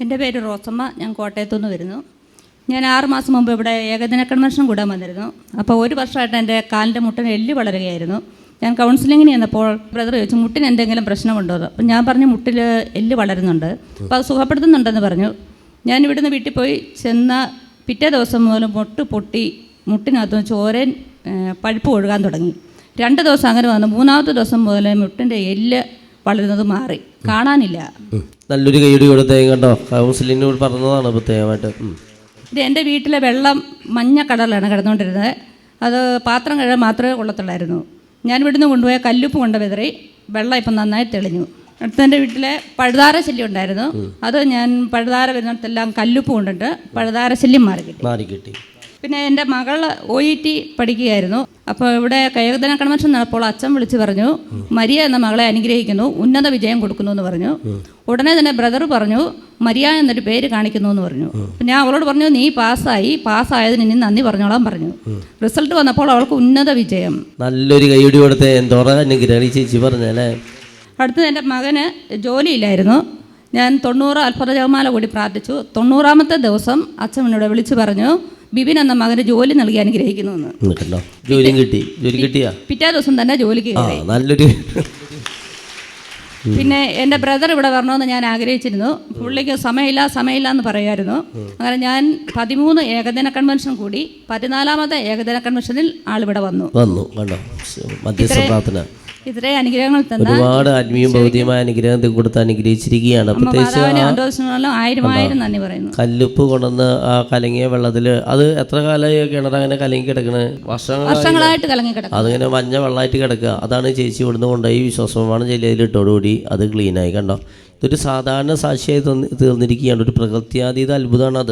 എന്റെ പേര് റോസമ്മ ഞാൻ കോട്ടയത്തു നിന്ന് വരുന്നു. ഞാൻ ആറ് മാസം മുമ്പ് ഇവിടെ ഏകദിന കൺവെൻഷൻ കൂടാൻ വന്നിരുന്നു. അപ്പോൾ ഒരു വർഷമായിട്ട് എന്റെ കാലിന്റെ മുട്ടിന് എല്ല് വളരുകയായിരുന്നു. ഞാൻ കൗൺസിലിങ്ങിന് ചെന്നപ്പോൾ ബ്രദർ ചോദിച്ചു മുട്ടിന് എന്തെങ്കിലും പ്രശ്നമുണ്ടോ? അപ്പം ഞാൻ പറഞ്ഞു മുട്ടിൽ എല്ല് വളരുന്നുണ്ട്. അപ്പോൾ അത് സുഖപ്പെടുത്തുന്നുണ്ടെന്ന് പറഞ്ഞു. ഞാൻ ഇവിടുന്ന് വീട്ടിൽ പോയി ചെന്ന പിറ്റേ ദിവസം മുതൽ മുട്ട് പൊട്ടി മുട്ടിനകത്ത് ചോരൻ പഴുപ്പ് ഒഴുകാൻ തുടങ്ങി. രണ്ട് ദിവസം അങ്ങനെ വന്നു. മൂന്നാമത്തെ ദിവസം മുതൽ മുട്ടിന്റെ എല്ല് വളരുന്നത് മാറി. കാണാനില്ല. നല്ലൊരു കൈയടി കൊടുത്തേ കണ്ടോ? കൗൺസിലിനോട് പറഞ്ഞതാണ് പ്രത്യേകമായിട്ട്. ഇത് എന്റെ വീട്ടിലെ വെള്ളം മഞ്ഞ കളറിലാണ് കിടന്നുകൊണ്ടിരുന്നത്. അത് പാത്രം കഴുകാൻ മാത്രമേ കൊള്ളത്തുള്ളായിരുന്നു. ഞാൻ ഇവിടുന്ന് കൊണ്ടുപോയ കല്ലുപ്പ് കൊണ്ട് വിതറി വെള്ളം ഇപ്പം നന്നായി തെളിഞ്ഞു. അടുത്ത എന്റെ വീട്ടിലെ പഴുതാര ശല്യം ഉണ്ടായിരുന്നു. അത് ഞാൻ പഴുതാര വരുന്നിടത്തെല്ലാം കല്ലുപ്പ് കൊണ്ടിട്ട് പഴുതാര ശല്യം മാറി കിട്ടി മാറി കിട്ടി പിന്നെ എന്റെ മകൾ ഒ ഇ ടി പഠിക്കുകയായിരുന്നു. അപ്പോൾ ഇവിടെ കൈകദന കൺവെൻഷൻ നടപ്പോൾ അച്ഛൻ വിളിച്ച് പറഞ്ഞു മരിയ എന്ന മകളെ അനുഗ്രഹിക്കുന്നു ഉന്നത വിജയം കൊടുക്കുന്നു എന്ന് പറഞ്ഞു. ഉടനെ തന്നെ ബ്രദർ പറഞ്ഞു മരിയ എന്നൊരു പേര് കാണിക്കുന്നു എന്ന് പറഞ്ഞു. ഞാൻ അവളോട് പറഞ്ഞു നീ പാസ്സായി പാസ്സായതിന് ഇനി നന്ദി പറഞ്ഞോളാൻ പറഞ്ഞു. റിസൾട്ട് വന്നപ്പോൾ അവൾക്ക് ഉന്നത വിജയം. നല്ലൊരു കൈയടി കൊടുത്തേ എന്തോറ അനുഗ്രഹം ഈ ചേച്ചി പറഞ്ഞല്ലേ അടുത്തത് എന്റെ മകന് ജോലിയില്ലായിരുന്നു. ഞാൻ തൊണ്ണൂറ് അത്ഭുത ജവമാല കൂടി പ്രാർത്ഥിച്ചു. തൊണ്ണൂറാമത്തെ ദിവസം അച്ഛൻ എന്നോട് വിളിച്ചു പറഞ്ഞു ബിബിൻ എന്ന മകന് ജോലി നൽകി അനുഗ്രഹിക്കുന്നു എന്ന്. കിട്ടി. ജോലി കിട്ടിയാ? പിറ്റേ ദിവസം തന്നെ ജോലിക്ക് കയറി. നല്ലൊരു പിന്നെ എന്റെ ബ്രദർ ഇവിടെ വരണമെന്ന് ഞാൻ ആഗ്രഹിച്ചിരുന്നു. പുള്ളിക്ക് സമയമില്ല സമയമില്ല എന്ന് പറയുമായിരുന്നു അങ്ങനെ ഞാൻ പതിമൂന്ന് ഏകദിന കൺവെൻഷൻ കൂടി പതിനാലാമത്തെ ഏകദിന കൺവെൻഷനിൽ ആളിവിടെ വന്നു. വന്നു. കണ്ടോ? മധ്യസ്ഥ പ്രാർത്ഥന. ഇത്രയും അനുഗ്രഹങ്ങൾ തന്ന ഒരുപാട് ആത്മീയം ഭൗതികമായ അനുഗ്രഹം കൊടുത്ത് അനുഗ്രഹിച്ചിരിക്കുകയാണ്. പ്രത്യേകിച്ച് കല്ലുപ്പ് കൊണ്ടുവന്ന് ആ കലങ്ങിയ വെള്ളത്തിൽ അത് എത്ര കാലമായി കിണർ അങ്ങനെ കലങ്ങി കിടക്കണേ? വർഷങ്ങളായിട്ട് കലങ്ങി കിടക്കും അതിങ്ങനെ മഞ്ഞ വെള്ളമായിട്ട് കിടക്കുക. അതാണ് ചേച്ചി ഇവിടുന്ന് കൊണ്ടുപോയി വിശ്വാസമാണ് ജില്ലയിലിട്ടോടുകൂടി അത് ക്ലീനായി കണ്ടോ? ഇതൊരു സാധാരണ സാക്ഷിയായി തീർന്നിരിക്കുകയാണ്. ഒരു പ്രകൃത്യാതീത അത്ഭുതമാണ് അത്